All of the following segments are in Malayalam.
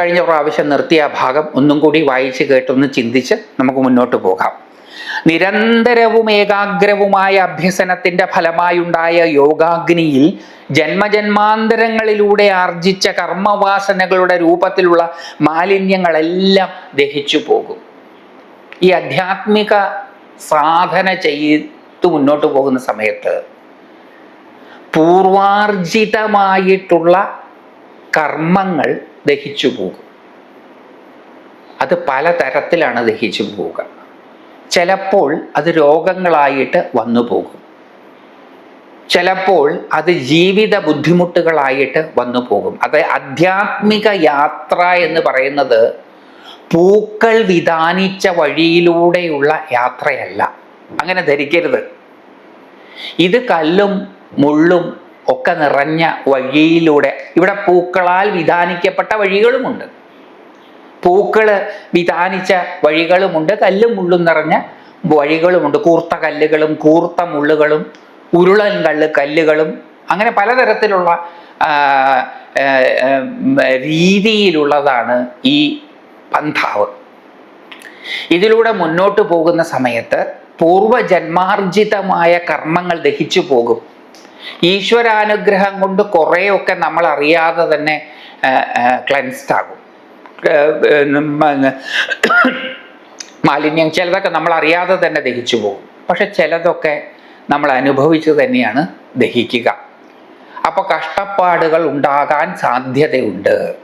കഴിഞ്ഞ പ്രാവശ്യം നിർത്തിയ ഭാഗം ഒന്നും കൂടി വായിച്ച് കേട്ടൊന്ന് ചിന്തിച്ച് നമുക്ക് മുന്നോട്ട് പോകാം. നിരന്തരവും ഏകാഗ്രവുമായ അഭ്യസനത്തിന്റെ ഫലമായുണ്ടായ യോഗാഗ്നിയിൽ ജന്മജന്മാന്തരങ്ങളിലൂടെ ആർജിച്ച കർമ്മവാസനകളുടെ രൂപത്തിലുള്ള മാലിന്യങ്ങളെല്ലാം ദഹിച്ചു പോകും. ഈ ആധ്യാത്മിക സാധന ചെയ്ത് മുന്നോട്ട് പോകുന്ന സമയത്ത് പൂർവാർജിതമായിട്ടുള്ള കർമ്മങ്ങൾ ദഹിച്ചു പോകും. അത് പലതരത്തിലാണ് ദഹിച്ചു പോവുക ചിലപ്പോൾ അത് രോഗങ്ങളായിട്ട് വന്നു പോകും. ചിലപ്പോൾ അത് ജീവിത ബുദ്ധിമുട്ടുകളായിട്ട് വന്നു പോകും. അത് ആധ്യാത്മിക യാത്ര എന്ന് പറയുന്നത് പൂക്കൾ വിധാനിച്ച വഴിയിലൂടെയുള്ള യാത്രയല്ല. അങ്ങനെ ധരിക്കരുത്. ഇത് കല്ലും മുള്ളും ഒക്കെ നിറഞ്ഞ വഴിയിലൂടെ ഇവിടെ പൂക്കളാൽ വിധാനിക്കപ്പെട്ട വഴികളുമുണ്ട്. പൂക്കൾ വിധാനിച്ച വഴികളുമുണ്ട് കല്ലും മുള്ളും നിറഞ്ഞ വഴികളുമുണ്ട്. കൂർത്ത കല്ലുകളും കൂർത്ത മുള്ളുകളും ഉരുളൻ കല്ല് കല്ലുകളും അങ്ങനെ പലതരത്തിലുള്ള രീതിയിലുള്ളതാണ് ഈ പന്ഥാവ്. ഇതിലൂടെ മുന്നോട്ട് പോകുന്ന സമയത്ത് പൂർവജന്മാർജിതമായ കർമ്മങ്ങൾ ദഹിച്ചു പോകും ഈശ്വരാനുഗ്രഹം കൊണ്ട് കുറേയൊക്കെ നമ്മൾ അറിയാതെ തന്നെ ക്ലൻസ്ഡ് ആകും. മാലിന്യം ചിലതൊക്കെ നമ്മൾ അറിയാതെ തന്നെ ദഹിച്ചു പോകും. പക്ഷെ ചിലതൊക്കെ നമ്മൾ അനുഭവിച്ച് തന്നെയാണ് ദഹിക്കുക. അപ്പൊ കഷ്ടപ്പാടുകൾ ഉണ്ടാകാൻ സാധ്യതയുണ്ട്.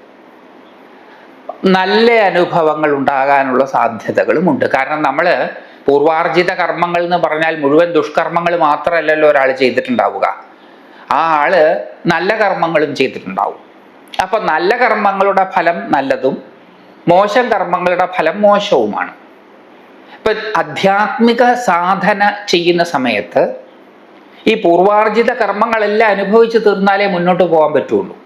നല്ല അനുഭവങ്ങൾ ഉണ്ടാകാനുള്ള സാധ്യതകളും ഉണ്ട്. കാരണം നമ്മൾ പൂർവാർജിത കർമ്മങ്ങൾ എന്ന് പറഞ്ഞാൽ മുഴുവൻ ദുഷ്കർമ്മങ്ങൾ മാത്രമല്ലല്ലോ ഒരാൾ ചെയ്തിട്ടുണ്ടാവുക. ആ ആൾ നല്ല കർമ്മങ്ങളും ചെയ്തിട്ടുണ്ടാവും. അപ്പൊ നല്ല കർമ്മങ്ങളുടെ ഫലം നല്ലതും മോശം കർമ്മങ്ങളുടെ ഫലം മോശവുമാണ്. ഇപ്പൊ ആധ്യാത്മിക സാധന ചെയ്യുന്ന സമയത്ത് ഈ പൂർവാർജിത കർമ്മങ്ങളെല്ലാം അനുഭവിച്ച് തീർന്നാലേ മുന്നോട്ട് പോകാൻ പറ്റുള്ളൂ.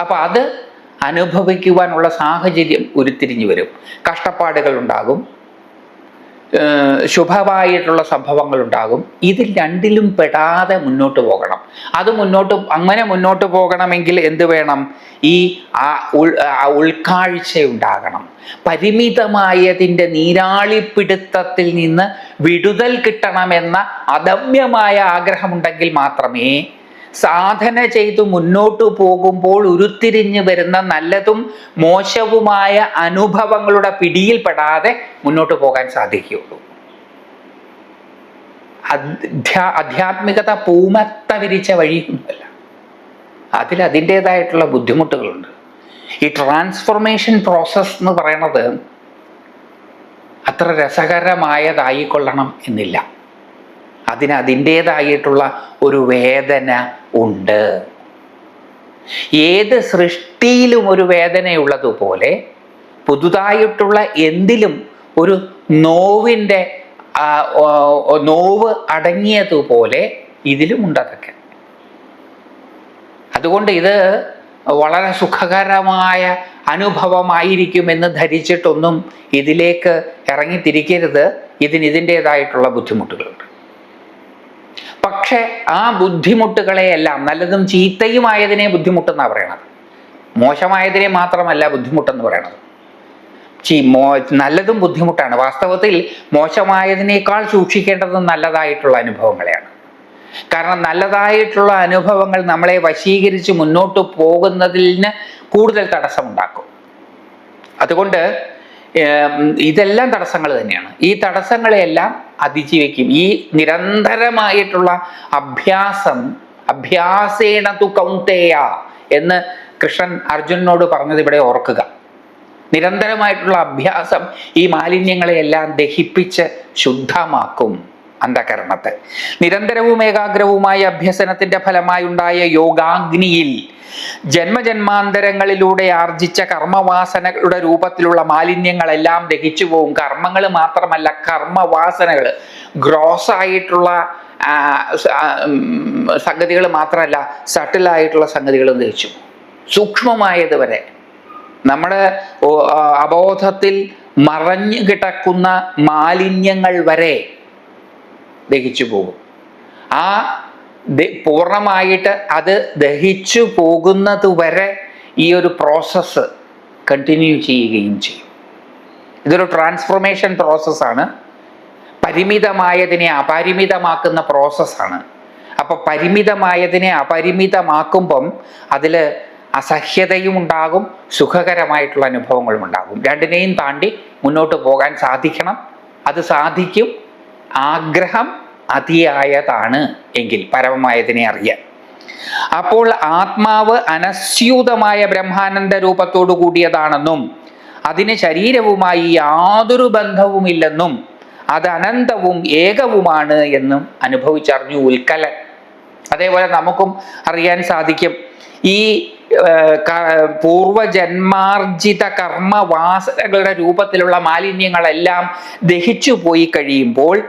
അപ്പൊ അത് അനുഭവിക്കുവാനുള്ള സാഹചര്യം ഉരുത്തിരിഞ്ഞു വരും. കഷ്ടപ്പാടുകൾ ഉണ്ടാകും. ശുഭമായിട്ടുള്ള സംഭവങ്ങൾ ഉണ്ടാകും ഇതിൽ രണ്ടിലും പെടാതെ മുന്നോട്ട് പോകണം. അത് മുന്നോട്ട് അങ്ങനെ മുന്നോട്ട് പോകണമെങ്കിൽ എന്ത് വേണം? ഈ ഉൾക്കാഴ്ച ഉണ്ടാകണം പരിമിതമായതിന്റെ നീരാളിപ്പിടുത്തത്തിൽ നിന്ന് വിടുതൽ കിട്ടണമെന്ന അദമ്യമായ ആഗ്രഹമുണ്ടെങ്കിൽ മാത്രമേ സാധന ചെയ്തു മുന്നോട്ടു പോകുമ്പോൾ ഉരുത്തിരിഞ്ഞു വരുന്ന നല്ലതും മോശവുമായ അനുഭവങ്ങളുടെ പിടിയിൽപ്പെടാതെ മുന്നോട്ട് പോകാൻ സാധിക്കുകയുള്ളൂ. അധ്യാ ആധ്യാത്മികത പൂമത്ത വിരിച്ച വഴിയൊന്നുമല്ല. അതിൽ അതിന്റെതായിട്ടുള്ള ബുദ്ധിമുട്ടുകളുണ്ട്. ഈ ട്രാൻസ്ഫോർമേഷൻ പ്രോസസ്സ് എന്ന് പറയണത് അത്ര രസകരമായതായിക്കൊള്ളണം എന്നില്ല. അതിന് അതിന്റേതായിട്ടുള്ള ഒരു വേദന ഉണ്ട്. ഏത് സൃഷ്ടിയിലും ഒരു വേദനയുള്ളതുപോലെ പുതുതായിട്ടുള്ള എന്തിലും ഒരു നോവിന്റെ നോവ് അടങ്ങിയതുപോലെ ഇതിലുമുണ്ട് ഉണ്ടതൊക്കെ അതുകൊണ്ട് ഇത് വളരെ സുഖകരമായ അനുഭവമായിരിക്കുമെന്ന് ധരിച്ചിട്ടൊന്നും ഇതിലേക്ക് ഇറങ്ങിത്തിരിക്കരുത്. ഇതിന് ഇതിന്റെതായിട്ടുള്ള ബുദ്ധിമുട്ടുകളുണ്ട്. പക്ഷെ ആ ബുദ്ധിമുട്ടുകളെയെല്ലാം നല്ലതും ചീത്തയുമായതിനെ ബുദ്ധിമുട്ടെന്നാണ് പറയണത്. മോശമായതിനെ മാത്രമല്ല ബുദ്ധിമുട്ടെന്ന് പറയണത്. ചീ മോ നല്ലതും ബുദ്ധിമുട്ടാണ്. വാസ്തവത്തിൽ മോശമായതിനേക്കാൾ സൂക്ഷിക്കേണ്ടത് നല്ലതായിട്ടുള്ള അനുഭവങ്ങളെയാണ്. കാരണം നല്ലതായിട്ടുള്ള അനുഭവങ്ങൾ നമ്മളെ വശീകരിച്ച് മുന്നോട്ട് പോകുന്നതിന് കൂടുതൽ തടസ്സമുണ്ടാക്കും. അതുകൊണ്ട് ഇതെല്ലാം തടസ്സങ്ങൾ തന്നെയാണ്. ഈ തടസ്സങ്ങളെയെല്ലാം അതിജീവിക്കും. ഈ നിരന്തരമായിട്ടുള്ള അഭ്യാസം അഭ്യാസേണ തു കൗന്തേയ എന്ന് കൃഷ്ണൻ അർജുനനോട് പറഞ്ഞത് ഇവിടെ ഓർക്കുക. നിരന്തരമായിട്ടുള്ള അഭ്യാസം ഈ മാലിന്യങ്ങളെയെല്ലാം ദഹിപ്പിച്ച് ശുദ്ധമാക്കും. അന്ധകരണത്തെ. നിരന്തരവും ഏകാഗ്രവുമായ അഭ്യസനത്തിന്റെ ഫലമായുണ്ടായ യോഗാഗ്നിയിൽ ജന്മജന്മാന്തരങ്ങളിലൂടെ ആർജിച്ച കർമ്മവാസനകളുടെ രൂപത്തിലുള്ള മാലിന്യങ്ങളെല്ലാം ദഹിച്ചു പോവും. കർമ്മങ്ങൾ മാത്രമല്ല കർമ്മവാസനകൾ ഗ്രോസ് ആയിട്ടുള്ള സംഗതികൾ മാത്രമല്ല സട്ടിലായിട്ടുള്ള സംഗതികളും ദഹിച്ചു. സൂക്ഷ്മമായത് വരെ നമ്മുടെ അബോധത്തിൽ മറഞ്ഞു കിടക്കുന്ന മാലിന്യങ്ങൾ വരെ ദഹിച്ചു പോകും. ആ പൂർണമായിട്ട് അത് ദഹിച്ചു പോകുന്നത് വരെ ഈ ഒരു പ്രോസസ്സ് കണ്ടിന്യൂ ചെയ്യുകയും ചെയ്യും. ഇതൊരു ട്രാൻസ്ഫോർമേഷൻ പ്രോസസ്സാണ് പരിമിതമായതിനെ അപരിമിതമാക്കുന്ന പ്രോസസ്സാണ് അപ്പോൾ പരിമിതമായതിനെ അപരിമിതമാക്കുമ്പം അതിൽ അസഹ്യതയും ഉണ്ടാകും സുഖകരമായിട്ടുള്ള അനുഭവങ്ങളും ഉണ്ടാകും. രണ്ടിനെയും താണ്ടി മുന്നോട്ട് പോകാൻ സാധിക്കണം. അത് സാധിക്കും. ആഗ്രഹം അതിയായതാണ് എങ്കിൽ പരമമായതിനെ അറിയാൻ. അപ്പോൾ ആത്മാവ് അനസ്യൂതമായ ബ്രഹ്മാനന്ദ രൂപത്തോടു കൂടിയതാണെന്നും അതിന് ശരീരവുമായി യാതൊരു ബന്ധവുമില്ലെന്നും അത് അനന്തവും ഏകവുമാണ് എന്നും അനുഭവിച്ചറിഞ്ഞു ഉൽക്കലൻ. അതേപോലെ നമുക്കും അറിയാൻ സാധിക്കും. ഈ ഏർ, കർമ്മ പൂർവജന്മാർജിത കർമ്മവാസനകളുടെ രൂപത്തിലുള്ള മാലിന്യങ്ങളെല്ലാം ദഹിച്ചു പോയി കഴിയുമ്പോൾ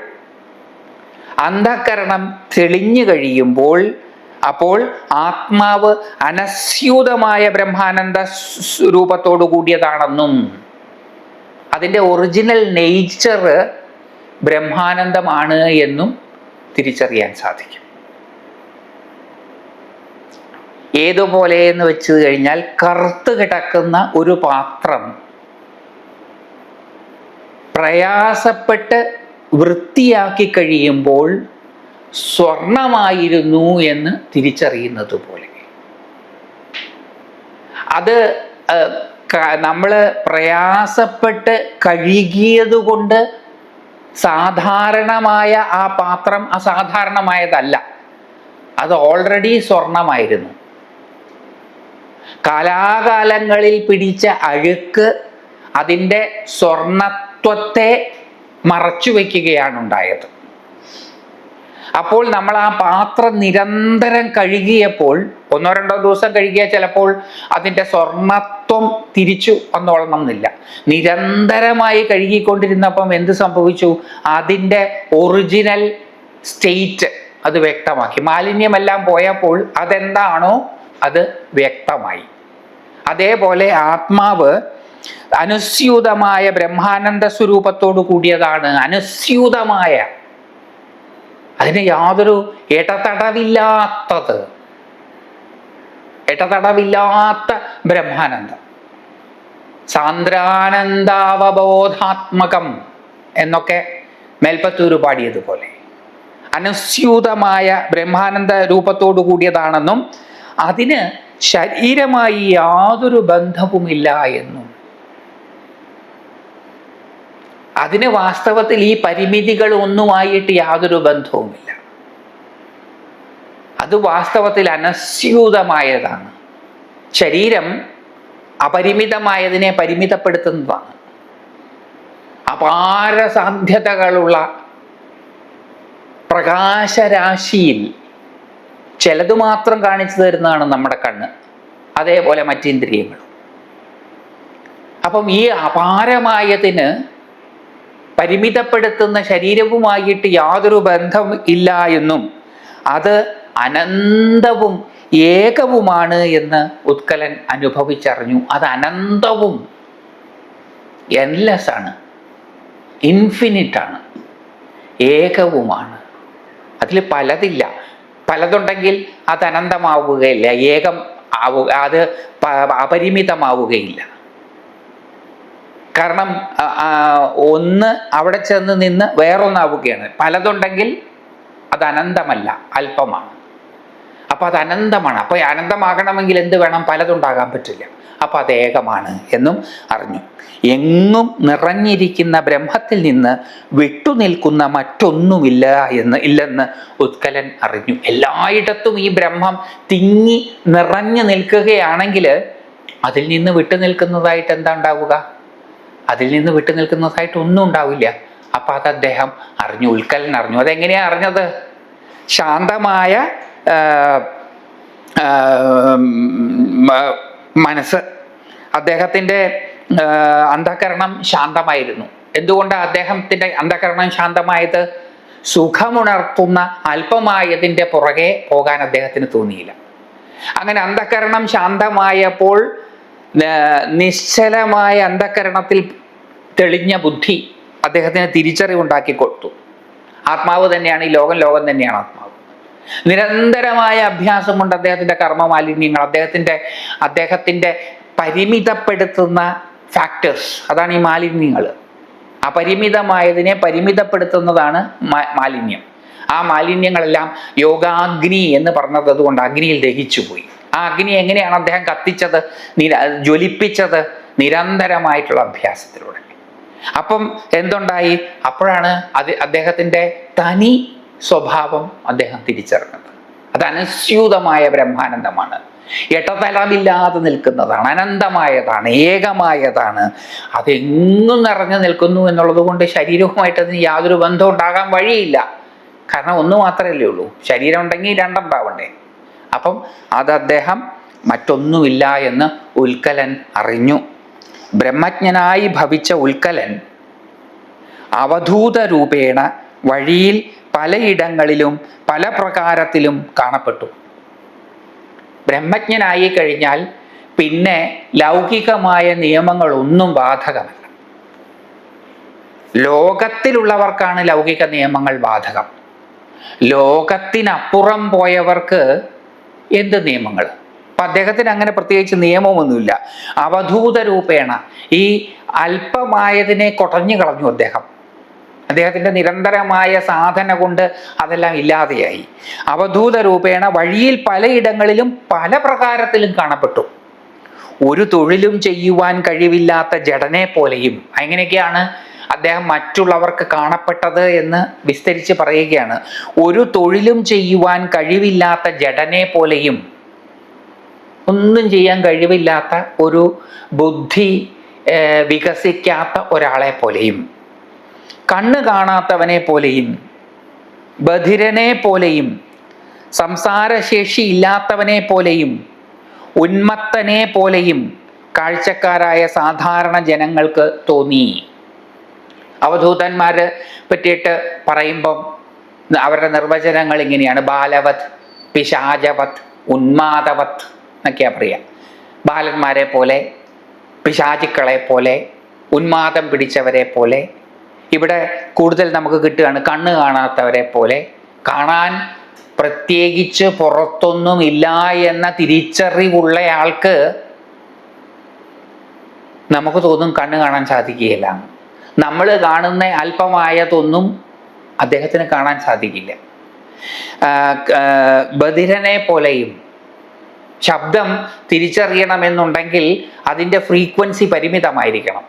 അന്ധകരണം തെളിഞ്ഞു കഴിയുമ്പോൾ അപ്പോൾ ആത്മാവ് അനസ്യൂതമായ ബ്രഹ്മാനന്ദ രൂപത്തോടു കൂടിയതാണെന്നും അതിന്റെ ഒറിജിനൽ നേച്ചർ ബ്രഹ്മാനന്ദമാണ് എന്നും തിരിച്ചറിയാൻ സാധിക്കും. ഏതുപോലെ എന്ന് വെച്ച് കഴിഞ്ഞാൽ കറുത്ത് കിടക്കുന്ന ഒരു പാത്രം. പ്രയാസപ്പെട്ട് വൃത്തിയാക്കി കഴിയുമ്പോൾ സ്വർണമായിരുന്നു എന്ന് തിരിച്ചറിയുന്നത് പോലെ. അത് നമ്മൾ പ്രയാസപ്പെട്ട് കഴുകിയത് കൊണ്ട് സാധാരണമായ ആ പാത്രം അസാധാരണമായതല്ല. അത് ഓൾറെഡി സ്വർണമായിരുന്നു. കാലാകാലങ്ങളിൽ പിടിച്ച അഴുക്ക് അതിന്റെ സ്വർണത്വത്തെ മറച്ചു വയ്ക്കുകയാണ് ഉണ്ടായത്. അപ്പോൾ നമ്മൾ ആ പാത്രം നിരന്തരം കഴുകിയപ്പോൾ ഒന്നോ രണ്ടോ ദിവസം കഴുകിയ ചിലപ്പോൾ അതിന്റെ സ്വർണത്വം തിരിച്ചു വന്നോളണമെന്നില്ല നിരന്തരമായി കഴുകിക്കൊണ്ടിരുന്നപ്പം എന്ത് സംഭവിച്ചു? അതിന്റെ ഒറിജിനൽ സ്റ്റേറ്റ് അത് വ്യക്തമാക്കി. മാലിന്യമെല്ലാം പോയപ്പോൾ അതെന്താണോ അത് വ്യക്തമായി. അതേപോലെ ആത്മാവ് അനുസ്യൂതമായ ബ്രഹ്മാനന്ദ സ്വരൂപത്തോടു കൂടിയതാണ് അനുസ്യൂതമായ. അതിന് യാതൊരു ഇടതടവില്ലാത്തത്. ഇടതടവില്ലാത്ത ബ്രഹ്മാനന്ദം. സാന്ദ്രാനന്ദാവബോധാത്മകം എന്നൊക്കെ മേൽപ്പത്തൂര് പാടിയതുപോലെ. അനുസ്യൂതമായ ബ്രഹ്മാനന്ദ രൂപത്തോടു കൂടിയതാണെന്നും അതിന് ശരീരമായി യാതൊരു ബന്ധവുമില്ല എന്നും. അതിന് വാസ്തവത്തിൽ ഈ പരിമിതികൾ ഒന്നുമായിട്ട് യാതൊരു ബന്ധവുമില്ല. അത് വാസ്തവത്തിൽ അനസ്യൂതമായതാണ്. ശരീരം അപരിമിതമായതിനെ പരിമിതപ്പെടുത്തുന്നതാണ്. അപാര സാധ്യതകളുള്ള പ്രകാശരാശിയിൽ ചിലത് മാത്രം കാണിച്ചു തരുന്നതാണ് നമ്മുടെ കണ്ണ്. അതേപോലെ മറ്റേന്ദ്രിയങ്ങളും അപ്പം ഈ അപാരമായതിന് പരിമിതപ്പെടുത്തുന്ന ശരീരവുമായിട്ട് യാതൊരു ബന്ധം ഇല്ല എന്നും അത് അനന്തവും ഏകവുമാണ് എന്ന് ഉത്കലൻ അനുഭവിച്ചറിഞ്ഞു. അത് അനന്തവും എൻലെസ് ആണ്. ഇൻഫിനിറ്റ് ആണ്. ഏകവുമാണ്. അതിൽ പലതില്ല. പലതുണ്ടെങ്കിൽ അത് അനന്തമാവുകയില്ല. ഏകം ആവുക അത് അപരിമിതമാവുകയില്ല. കാരണം ഒന്ന് അവിടെ ചെന്ന് നിന്ന് വേറൊന്നാവുകയാണ്. പലതുണ്ടെങ്കിൽ അത് അനന്തമല്ല അല്പമാണ്. അപ്പൊ അത് അനന്തമാണ്. അപ്പോൾ അനന്തമാകണമെങ്കിൽ എന്ത് വേണം? പലതുണ്ടാകാൻ പറ്റില്ല. അപ്പോൾ അത് ഏകമാണ് എന്നും അറിഞ്ഞു. എങ്ങും നിറഞ്ഞിരിക്കുന്ന ബ്രഹ്മത്തിൽ നിന്ന് വിട്ടുനിൽക്കുന്ന മറ്റൊന്നുമില്ല എന്ന് ഇല്ലെന്ന് ഉത്കലൻ അറിഞ്ഞു. എല്ലായിടത്തും ഈ ബ്രഹ്മം തിങ്ങി നിറഞ്ഞു നിൽക്കുകയാണെങ്കിൽ അതിൽ നിന്ന് വിട്ടു നിൽക്കുന്നതായിട്ട് എന്താ ഉണ്ടാവുക അതിൽ നിന്ന് വിട്ടു നിൽക്കുന്നതായിട്ട് ഒന്നും ഉണ്ടാവില്ല. അപ്പൊ അത് അദ്ദേഹം അറിഞ്ഞു. ഉത്കലൻ അറിഞ്ഞു. അതെങ്ങനെയാ അറിഞ്ഞത്? ശാന്തമായ മനസ്സ് അദ്ദേഹത്തിന്റെ അന്ധകരണം ശാന്തമായിരുന്നു. എന്തുകൊണ്ടാണ് അദ്ദേഹത്തിന്റെ അന്ധകരണം ശാന്തമായത്? സുഖമുണർത്തുന്ന അല്പമായതിന്റെ പുറകെ പോകാൻ അദ്ദേഹത്തിന് തോന്നിയില്ല. അങ്ങനെ അന്ധകരണം ശാന്തമായപ്പോൾ നിശ്ചലമായ അന്ധകരണത്തിൽ തെളിഞ്ഞ ബുദ്ധി അദ്ദേഹത്തിന് തിരിച്ചറിവുണ്ടാക്കി കൊടുത്തു. ആത്മാവ് തന്നെയാണ് ഈ ലോകം ലോകം തന്നെയാണ് ആത്മാവ്. നിരന്തരമായ അഭ്യാസം കൊണ്ട് അദ്ദേഹത്തിന്റെ കർമ്മമാലിന്യങ്ങൾ. അദ്ദേഹത്തിന്റെ അദ്ദേഹത്തിന്റെ പരിമിതപ്പെടുത്തുന്ന ഫാക്ടേഴ്സ് അതാണ് ഈ മാലിന്യങ്ങൾ. അപരിമിതമായതിനെ പരിമിതപ്പെടുത്തുന്നതാണ് മാലിന്യം. ആ മാലിന്യങ്ങളെല്ലാം യോഗാഗ്നി എന്ന് പറഞ്ഞത് അതുകൊണ്ട് അഗ്നിയിൽ ദഹിച്ചു പോയി ആ അഗ്നി എങ്ങനെയാണ് അദ്ദേഹം കത്തിച്ചത്? നിര ജ്വലിപ്പിച്ചത്? നിരന്തരമായിട്ടുള്ള അഭ്യാസത്തിലൂടെ. അപ്പം എന്തുണ്ടായി? അപ്പോഴാണ് അത് അദ്ദേഹത്തിന്റെ തനി സ്വഭാവം അദ്ദേഹം തിരിച്ചറിഞ്ഞത്. അത് അനുസ്യൂതമായ ബ്രഹ്മാനന്ദമാണ്. എട്ടതലമില്ലാതെ നിൽക്കുന്നതാണ് അനന്തമായതാണ് ഏകമായതാണ്. അതെങ്ങും നിറഞ്ഞു നിൽക്കുന്നു എന്നുള്ളത് കൊണ്ട് ശരീരവുമായിട്ട് അതിന് യാതൊരു ബന്ധവും ഉണ്ടാകാൻ വഴിയില്ല. കാരണം ഒന്ന് മാത്രമല്ലേ ഉള്ളൂ. ശരീരം ഉണ്ടെങ്കിൽ രണ്ടുണ്ടാവണ്ടേ. അപ്പം അത് അദ്ദേഹം മറ്റൊന്നുമില്ല എന്ന് ഉൽക്കലൻ അറിഞ്ഞു. ബ്രഹ്മജ്ഞനായി ഭവിച്ച ഉൽക്കലൻ അവധൂത രൂപേണ വഴിയിൽ പലയിടങ്ങളിലും പല പ്രകാരത്തിലും കാണപ്പെട്ടു. ബ്രഹ്മജ്ഞനായി കഴിഞ്ഞാൽ പിന്നെ ലൗകികമായ നിയമങ്ങളൊന്നും ബാധകമല്ല. ലോകത്തിലുള്ളവർക്കാണ് ലൗകിക നിയമങ്ങൾ ബാധകം. ലോകത്തിനപ്പുറം പോയവർക്ക് എന്ത് നിയമങ്ങൾ? അപ്പൊ അദ്ദേഹത്തിന് അങ്ങനെ പ്രത്യേകിച്ച് നിയമമൊന്നുമില്ല. അവധൂത രൂപേണ ഈ അല്പമായതിനെ കുറഞ്ഞു കളഞ്ഞു അദ്ദേഹം. അദ്ദേഹത്തിന്റെ നിരന്തരമായ സാധന കൊണ്ട് അതെല്ലാം ഇല്ലാതെയായി. അവധൂത രൂപേണ വഴിയിൽ പലയിടങ്ങളിലും പല പ്രകാരത്തിലും കാണപ്പെട്ടു. ഒരു തൊഴിലും ചെയ്യുവാൻ കഴിവില്ലാത്ത ജഡനെ പോലെയും. എങ്ങനെയൊക്കെയാണ് അദ്ദേഹം മറ്റുള്ളവർക്ക് കാണപ്പെട്ടത് എന്ന് വിസ്തരിച്ച് പറയുകയാണ്. ഒരു തൊഴിലും ചെയ്യുവാൻ കഴിവില്ലാത്ത ജഡനെ പോലെയും. ഒന്നും ചെയ്യാൻ കഴിവില്ലാത്ത ഒരു ബുദ്ധി വികസിക്കാത്ത ഒരാളെ പോലെയും. കണ്ണ് കാണാത്തവനെ പോലെയും ബധിരനെ പോലെയും സംസാരശേഷി ഇല്ലാത്തവനെ പോലെയും ഉന്മത്തനെ പോലെയും കാഴ്ചക്കാരായ സാധാരണ ജനങ്ങൾക്ക് തോന്നി. അവധൂതന്മാര് പറ്റിയിട്ട് പറയുമ്പം അവരുടെ നിർവചനങ്ങൾ ഇങ്ങനെയാണ്. ബാലവത് പിശാചവത് ഉന്മാദവത് എന്നൊക്കെയാ പറയുക ബാലന്മാരെ പോലെ പിശാചുക്കളെ പോലെ ഉന്മാദം പിടിച്ചവരെ പോലെ ഇവിടെ കൂടുതൽ നമുക്ക് കിട്ടുകയാണ് കണ്ണ് കാണാത്തവരെ പോലെ. കാണാൻ പ്രത്യേകിച്ച് പുറത്തൊന്നും ഇല്ല എന്ന തിരിച്ചറിവുള്ള ആൾക്ക് നമുക്ക് തോന്നും കണ്ണ് കാണാൻ സാധിക്കുകയില്ല. നമ്മൾ കാണുന്ന അല്പമായതൊന്നും അദ്ദേഹത്തിന് കാണാൻ സാധിക്കില്ല. ബധിരനെ പോലെയും ശബ്ദം തിരിച്ചറിയണമെന്നുണ്ടെങ്കിൽ അതിന്റെ ഫ്രീക്വൻസി പരിമിതമായിരിക്കണം.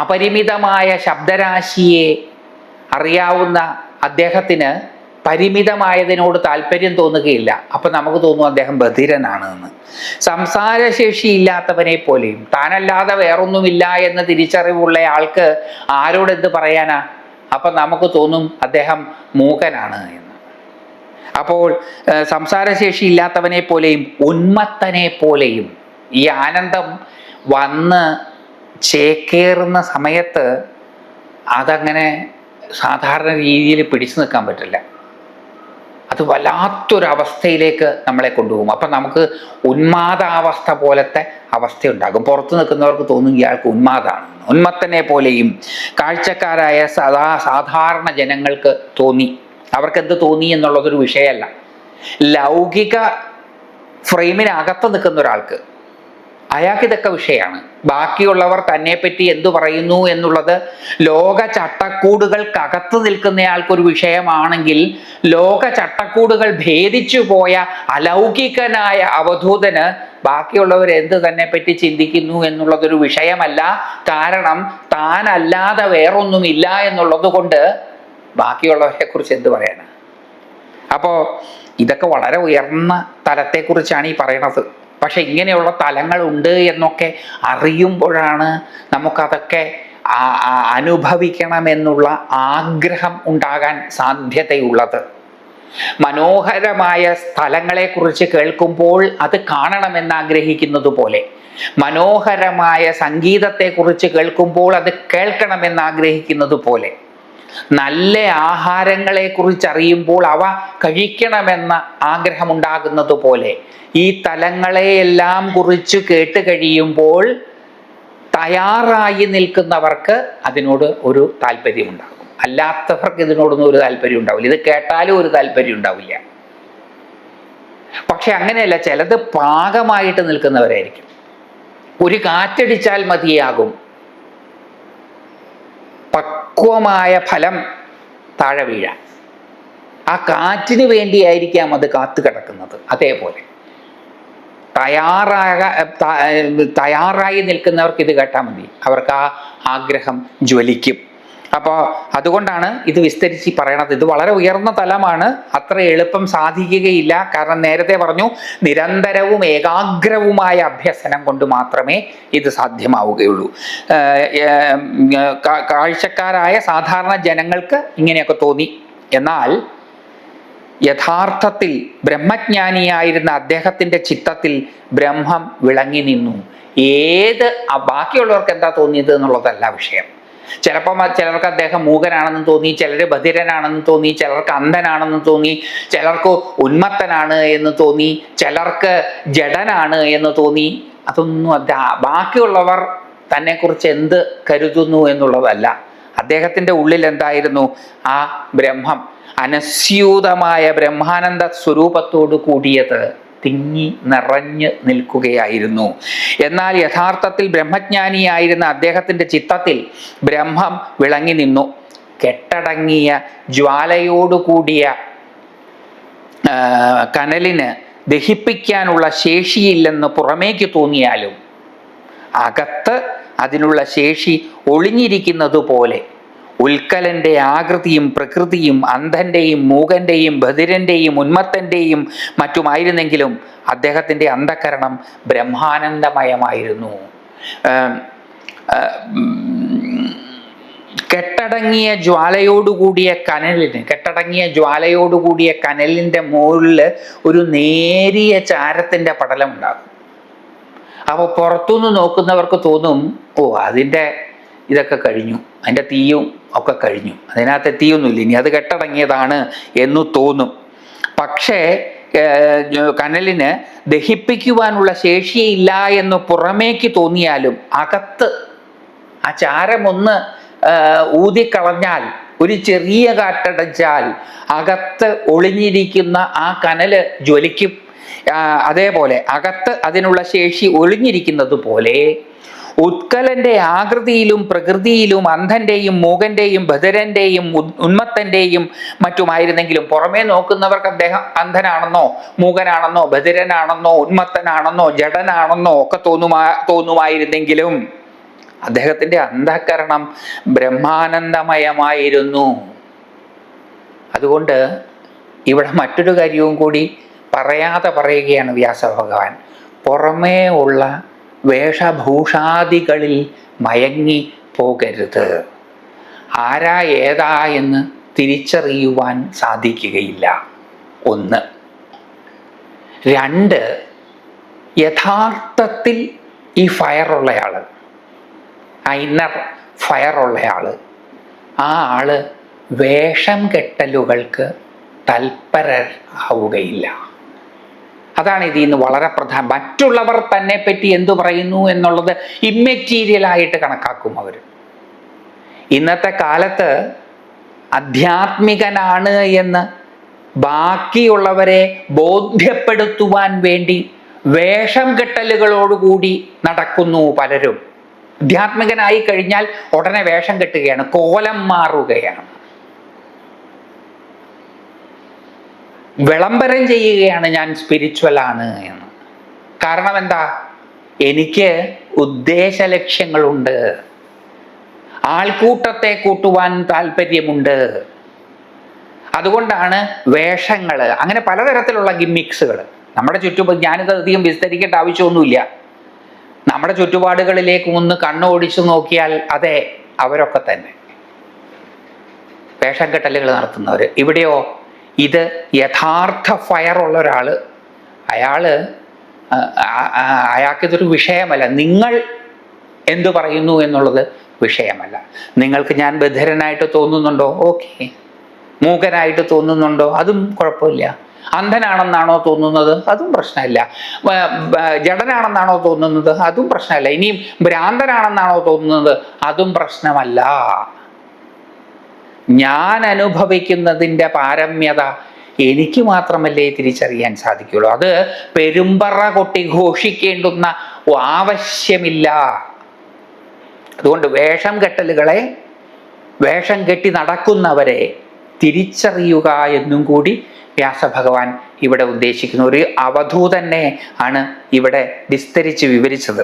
അപരിമിതമായ ശബ്ദരാശിയെ അറിയാവുന്ന അദ്ദേഹത്തിന് പരിമിതമായതിനോട് താല്പര്യം തോന്നുകയില്ല. അപ്പൊ നമുക്ക് തോന്നും അദ്ദേഹം ബധിരനാണ് എന്ന് സംസാരശേഷി ഇല്ലാത്തവനെ പോലെയും താനല്ലാതെ വേറൊന്നുമില്ല എന്ന് തിരിച്ചറിവുള്ള ആൾക്ക് ആരോട് എന്ത് പറയാനാ? അപ്പൊ നമുക്ക് തോന്നും അദ്ദേഹം മൂകനാണ് എന്ന്. അപ്പോൾ സംസാരശേഷി ഇല്ലാത്തവനെ പോലെയും ഉന്മത്തനെ പോലെയും ഈ ആനന്ദം വന്ന് ചേക്കേറുന്ന സമയത്ത് അതങ്ങനെ സാധാരണ രീതിയിൽ പിടിച്ചു നിൽക്കാൻ പറ്റില്ല. അത് വല്ലാത്തൊരവസ്ഥയിലേക്ക് നമ്മളെ കൊണ്ടുപോകും. അപ്പം നമുക്ക് ഉന്മാദാവസ്ഥ പോലത്തെ അവസ്ഥ ഉണ്ടാകും പുറത്ത് നിൽക്കുന്നവർക്ക് തോന്നും ഇയാൾക്ക് ഉന്മാദാണ് ഉന്മത്തനെ പോലെയും കാഴ്ചക്കാരായ സദാ സാധാരണ ജനങ്ങൾക്ക് തോന്നി. അവർക്ക് എന്ത് തോന്നി എന്നുള്ളതൊരു വിഷയമല്ല. ലൗകിക ഫ്രെയിമിനകത്ത് നിൽക്കുന്ന ഒരാൾക്ക് അയാൾക്ക് ഇതൊക്കെ വിഷയമാണ്. ബാക്കിയുള്ളവർ തന്നെ പറ്റി എന്തു പറയുന്നു എന്നുള്ളത് ലോക ചട്ടക്കൂടുകൾക്കകത്ത് നിൽക്കുന്നയാൾക്കൊരു വിഷയമാണെങ്കിൽ ലോക ചട്ടക്കൂടുകൾ ഭേദിച്ചു പോയ അലൗകികനായ അവധൂതന് ബാക്കിയുള്ളവർ എന്ത് തന്നെ പറ്റി ചിന്തിക്കുന്നു എന്നുള്ളതൊരു വിഷയമല്ല. കാരണം താനല്ലാതെ വേറൊന്നുമില്ല എന്നുള്ളത് കൊണ്ട് ബാക്കിയുള്ളവരെ കുറിച്ച് എന്ത് പറയാനാ അപ്പോ ഇതൊക്കെ വളരെ ഉയർന്ന തലത്തെക്കുറിച്ചാണ് ഈ പറയണത്. പക്ഷെ ഇങ്ങനെയുള്ള തലങ്ങളുണ്ട് എന്നൊക്കെ അറിയുമ്പോഴാണ് നമുക്കതൊക്കെ അനുഭവിക്കണമെന്നുള്ള ആഗ്രഹം ഉണ്ടാകാൻ സാധ്യതയുള്ളത്. മനോഹരമായ സ്ഥലങ്ങളെ കുറിച്ച് കേൾക്കുമ്പോൾ അത് കാണണമെന്ന് ആഗ്രഹിക്കുന്നത് പോലെ. മനോഹരമായ സംഗീതത്തെ കുറിച്ച് കേൾക്കുമ്പോൾ അത് കേൾക്കണമെന്ന് ആഗ്രഹിക്കുന്നത് പോലെ. നല്ല ആഹാരങ്ങളെ കുറിച്ച് അറിയുമ്പോൾ അവ കഴിക്കണമെന്ന ആഗ്രഹമുണ്ടാകുന്നത് പോലെ ഈ തലങ്ങളെയെല്ലാം കുറിച്ച് കേട്ട് കഴിയുമ്പോൾ തയ്യാറായി നിൽക്കുന്നവർക്ക് അതിനോട് ഒരു താല്പര്യമുണ്ടാകും. അല്ലാത്തവർക്ക് ഇതിനോടൊന്നും ഒരു താല്പര്യം ഉണ്ടാവില്ല ഇത് കേട്ടാലും ഒരു താല്പര്യം ഉണ്ടാവില്ല പക്ഷെ അങ്ങനെയല്ല ചിലത് പാകമായിട്ട് നിൽക്കുന്നവരായിരിക്കും. ഒരു കാറ്റടിച്ചാൽ മതിയാകും. പക്വമായ ഫലം താഴെ വീഴാൻ. ആ കാറ്റിന് വേണ്ടിയായിരിക്കാം അത് കാത്തു കിടക്കുന്നത്. അതേപോലെ. തയ്യാറാക തയ്യാറായി നിൽക്കുന്നവർക്ക് ഇത് കേട്ടാൽ മതി. അവർക്ക് ആ ആഗ്രഹം ജ്വലിക്കും. അപ്പോൾ അതുകൊണ്ടാണ് ഇത് വിസ്തരിച്ച് പറയണത്. ഇത് വളരെ ഉയർന്ന തലമാണ്. അത്ര എളുപ്പം സാധിക്കുകയില്ല. കാരണം നേരത്തെ പറഞ്ഞു നിരന്തരവും ഏകാഗ്രവുമായ അഭ്യസനം കൊണ്ട് മാത്രമേ ഇത് സാധ്യമാവുകയുള്ളൂ. കാഴ്ചക്കാരായ സാധാരണ ജനങ്ങൾക്ക് ഇങ്ങനെയൊക്കെ തോന്നി. എന്നാൽ യഥാർത്ഥത്തിൽ ബ്രഹ്മജ്ഞാനിയായിരുന്ന അദ്ദേഹത്തിന്റെ ചിത്തത്തിൽ ബ്രഹ്മം വിളങ്ങി നിന്നു. ഏത് ബാക്കിയുള്ളവർക്ക് എന്താ തോന്നിയത് എന്നുള്ളതല്ല വിഷയം. ചിലപ്പം ചിലർക്ക് അദ്ദേഹം മൂകനാണെന്ന് തോന്നി ചിലർ ബധിരനാണെന്ന് തോന്നി ചിലർക്ക് അന്ധനാണെന്ന് തോന്നി ചിലർക്ക് ഉന്മത്തനാണ് എന്ന് തോന്നി ചിലർക്ക് ജഡനാണ് എന്ന് തോന്നി. അതൊന്നും ബാക്കിയുള്ളവർ തന്നെക്കുറിച്ച് എന്ത് കരുതുന്നു എന്നുള്ളതല്ല. അദ്ദേഹത്തിന്റെ ഉള്ളിൽ എന്തായിരുന്നു? ആ ബ്രഹ്മം അനസ്യൂതമായ ബ്രഹ്മാനന്ദ സ്വരൂപത്തോട് കൂടിയത്. തിങ്ങി നിറഞ്ഞ് നിൽക്കുകയായിരുന്നു. എന്നാൽ യഥാർത്ഥത്തിൽ ബ്രഹ്മജ്ഞാനിയായിരുന്ന അദ്ദേഹത്തിന്റെ ചിത്തത്തിൽ ബ്രഹ്മം വിളങ്ങി നിന്നു. കെട്ടടങ്ങിയ ജ്വാലയോടുകൂടിയ കനലിന് ദഹിപ്പിക്കാനുള്ള ശേഷിയില്ലെന്ന് പുറമേക്ക് തോന്നിയാലും അകത്ത് അതിനുള്ള ശേഷി ഒളിഞ്ഞിരിക്കുന്നത് പോലെ ഉൽക്കലന്റെ ആകൃതിയും പ്രകൃതിയും അന്ധന്റെയും മൂകന്റെയും ബധിരന്റെയും ഉന്മത്തന്റെയും മറ്റുമായിരുന്നെങ്കിലും അദ്ദേഹത്തിന്റെ അന്ധകരണം ബ്രഹ്മാനന്ദമയമായിരുന്നു. കെട്ടടങ്ങിയ ജ്വാലയോടുകൂടിയ കനലിന് കെട്ടടങ്ങിയ ജ്വാലയോടുകൂടിയ കനലിന്റെ മുകളിൽ ഒരു നേരിയ ചാരത്തിന്റെ പടലം ഉണ്ടാകും അപ്പോൾ പുറത്തുനിന്ന് നോക്കുന്നവർക്ക് തോന്നും ഓ അതിന്റെ ഇതൊക്കെ കഴിഞ്ഞു അതിന്റെ തീയും ഒക്കെ കഴിഞ്ഞു. അതിനകത്ത് എത്തിയൊന്നുമില്ല. ഇനി അത് കെട്ടടങ്ങിയതാണ് എന്ന് തോന്നും. പക്ഷേ കനലിന് ദഹിപ്പിക്കുവാനുള്ള ശേഷിയില്ല എന്ന് പുറമേക്ക് തോന്നിയാലും അകത്ത് ആ ചാരമൊന്ന് ഊതിക്കളഞ്ഞാൽ ഒരു ചെറിയ കാറ്റടച്ചാൽ അകത്ത് ഒളിഞ്ഞിരിക്കുന്ന ആ കനൽ ജ്വലിക്കും. അതേപോലെ അകത്ത് അതിനുള്ള ശേഷി ഒളിഞ്ഞിരിക്കുന്നത് പോലെ ഉത്കലന്റെ ആകൃതിയിലും പ്രകൃതിയിലും അന്ധന്റെയും മൂകന്റെയും ബദരന്റെയും ഉന്മത്തന്റെയും മറ്റുമായിരുന്നെങ്കിലും പുറമേ നോക്കുന്നവർക്ക് അദ്ദേഹം അന്ധനാണെന്നോ മൂകനാണെന്നോ ബദരനാണെന്നോ ഉന്മത്തനാണെന്നോ ജഡനാണെന്നോ ഒക്കെ തോന്നുമാ തോന്നുമായിരുന്നെങ്കിലും അദ്ദേഹത്തിന്റെ അന്ധകരണം ബ്രഹ്മാനന്ദമയമായിരുന്നു. അതുകൊണ്ട് ഇവിടെ മറ്റൊരു കാര്യവും കൂടി പറയാതെ പറയുകയാണ് വ്യാസഭഗവാൻ. പുറമേ ഉള്ള വേഷഭൂഷാദികളിൽ മയങ്ങി പോകരുത്. ആരാ ഏതാ എന്ന് തിരിച്ചറിയുവാൻ സാധിക്കുകയില്ല. ഒന്ന്. രണ്ട്. യഥാർത്ഥത്തിൽ ഈ ഫയറുള്ളയാൾ ആ ഇന്നർ ഫയറുള്ളയാൾ ആ ആൾ വേഷം കെട്ടലുകൾക്ക് തൽപരരാവുകയില്ല അതാണ് ഇതിൽ നിന്ന് വളരെ പ്രധാനം. മറ്റുള്ളവർ തന്നെ പറ്റി എന്തു പറയുന്നു എന്നുള്ളത് ഇമ്മെറ്റീരിയൽ ആയിട്ട് കണക്കാക്കും അവർ. ഇന്നത്തെ കാലത്ത് അധ്യാത്മികനാണ് എന്ന് ബാക്കിയുള്ളവരെ ബോധ്യപ്പെടുത്തുവാൻ വേണ്ടി വേഷം കെട്ടലുകളോടുകൂടി നടക്കുന്നു പലരും. അധ്യാത്മികനായി കഴിഞ്ഞാൽ ഉടനെ വേഷം കെട്ടുകയാണ് കോലം മാറുകയാണ്. വിളംബരം ചെയ്യുകയാണ് ഞാൻ സ്പിരിച്വൽ ആണ് എന്ന്. കാരണം എന്താ? എനിക്ക് ഉദ്ദേശ ലക്ഷ്യങ്ങളുണ്ട്. ആൾക്കൂട്ടത്തെ കൂട്ടുവാൻ താല്പര്യമുണ്ട്. അതുകൊണ്ടാണ് വേഷങ്ങൾ അങ്ങനെ പലതരത്തിലുള്ള ഗിമ്മിക്സുകൾ നമ്മുടെ ചുറ്റുപാട് ഞാനിത് അധികം വിസ്തരിക്കേണ്ട ആവശ്യമൊന്നുമില്ല. നമ്മുടെ ചുറ്റുപാടുകളിലേക്ക് ഒന്ന് കണ്ണോടിച്ചു നോക്കിയാൽ അതെ അവരൊക്കെ തന്നെ. വേഷം കെട്ടലുകൾ നടത്തുന്നവർ ഇവിടെയോ ഇത് യഥാർത്ഥ ഉള്ള ഒരാൾ അയാൾ അയാൾക്കിതൊരു വിഷയമല്ല. നിങ്ങൾ എന്തു പറയുന്നു എന്നുള്ളത് വിഷയമല്ല. നിങ്ങൾക്ക് ഞാൻ ബദ്ധരനായിട്ട് തോന്നുന്നുണ്ടോ? ഓക്കെ. മൂകനായിട്ട് തോന്നുന്നുണ്ടോ? അതും കുഴപ്പമില്ല. അന്ധനാണെന്നാണോ തോന്നുന്നത്? അതും പ്രശ്നമില്ല. ജഡനാണെന്നാണോ തോന്നുന്നത്? അതും പ്രശ്നമല്ല. ഇനിയും ഭ്രാന്തനാണെന്നാണോ തോന്നുന്നത്? അതും പ്രശ്നമല്ല. ഞാൻ അനുഭവിക്കുന്നതിന്റെ പാരമ്യത എനിക്ക് മാത്രമല്ലേ തിരിച്ചറിയാൻ സാധിക്കുള്ളൂ അത് പെരുമ്പറ കൊട്ടി ഘോഷിക്കേണ്ടുന്ന ആവശ്യമില്ല. അതുകൊണ്ട് വേഷം കെട്ടലുകളെ വേഷം കെട്ടി നടക്കുന്നവരെ തിരിച്ചറിയുക എന്നും കൂടി വ്യാസഭഗവാൻ ഇവിടെ ഉദ്ദേശിക്കുന്നു. ഒരു അവധൂതന്നെ ആണ് ഇവിടെ വിസ്തരിച്ച് വിവരിച്ചത്.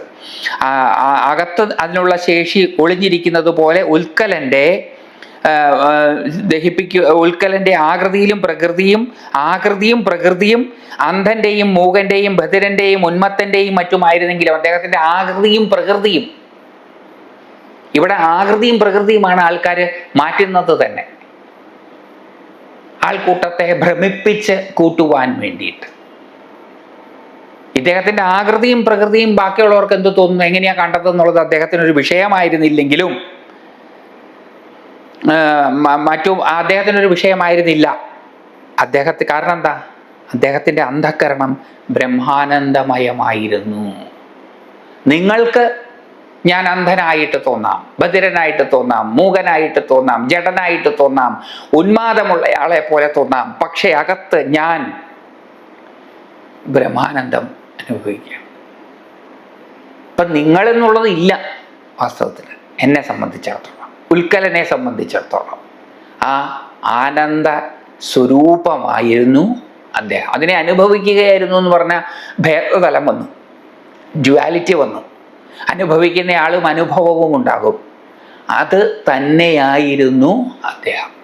അകത്ത് അതിനുള്ള ശേഷി ഒളിഞ്ഞിരിക്കുന്നത് പോലെ ഉൽക്കലന്റെ ദഹിപ്പിക്കുക ഉൽക്കലന്റെ ആകൃതിയിലും പ്രകൃതിയും ആകൃതിയും പ്രകൃതിയും അന്ധന്റെയും മൂകന്റെയും ഭദ്രന്റെയും ഉന്മത്തന്റെയും മറ്റുമായിരുന്നെങ്കിലും അദ്ദേഹത്തിന്റെ ആകൃതിയും പ്രകൃതിയും. ഇവിടെ ആകൃതിയും പ്രകൃതിയുമാണ് ആൾക്കാർ മാറ്റുന്നത് തന്നെ. ആൾക്കൂട്ടത്തെ ഭ്രമിപ്പിച്ച് കൂട്ടുവാൻ വേണ്ടിയിട്ട്. ഇദ്ദേഹത്തിന്റെ ആകൃതിയും പ്രകൃതിയും ബാക്കിയുള്ളവർക്ക് എന്ത് തോന്നുന്നു? എങ്ങനെയാ കണ്ടതെന്നുള്ളത് അദ്ദേഹത്തിന് ഒരു വിഷയമായിരുന്നില്ലെങ്കിലും മറ്റു അദ്ദേഹത്തിനൊരു വിഷയമായിരുന്നില്ല. അദ്ദേഹത്തെ കാരണം എന്താ? അദ്ദേഹത്തിന്റെ അന്ധക്കരണം ബ്രഹ്മാനന്ദമയമായിരുന്നു. നിങ്ങൾക്ക് ഞാൻ അന്ധനായിട്ട് തോന്നാം ബധിരനായിട്ട് തോന്നാം മൂകനായിട്ട് തോന്നാം ജഡനായിട്ട് തോന്നാം ഉന്മാദമുള്ള ആളെ പോലെ തോന്നാം പക്ഷേ അകത്ത് ഞാൻ ബ്രഹ്മാനന്ദം അനുഭവിക്കാം. അപ്പം നിങ്ങളെന്നുള്ളത് ഇല്ല വാസ്തവത്തിൽ എന്നെ സംബന്ധിച്ചിടത്തോളം. ഉൽക്കലനെ സംബന്ധിച്ചിടത്തോളം. ആ ആനന്ദ സ്വരൂപമായിരുന്നു അദ്ദേഹം. അതിനെ അനുഭവിക്കുകയായിരുന്നു എന്ന് പറഞ്ഞാൽ ഭേദതലം വന്നു. ഡ്യുവാലിറ്റി വന്നു. അനുഭവിക്കുന്ന ആളും അനുഭവവും ഉണ്ടാകും. അത് തന്നെയായിരുന്നു അദ്ദേഹം.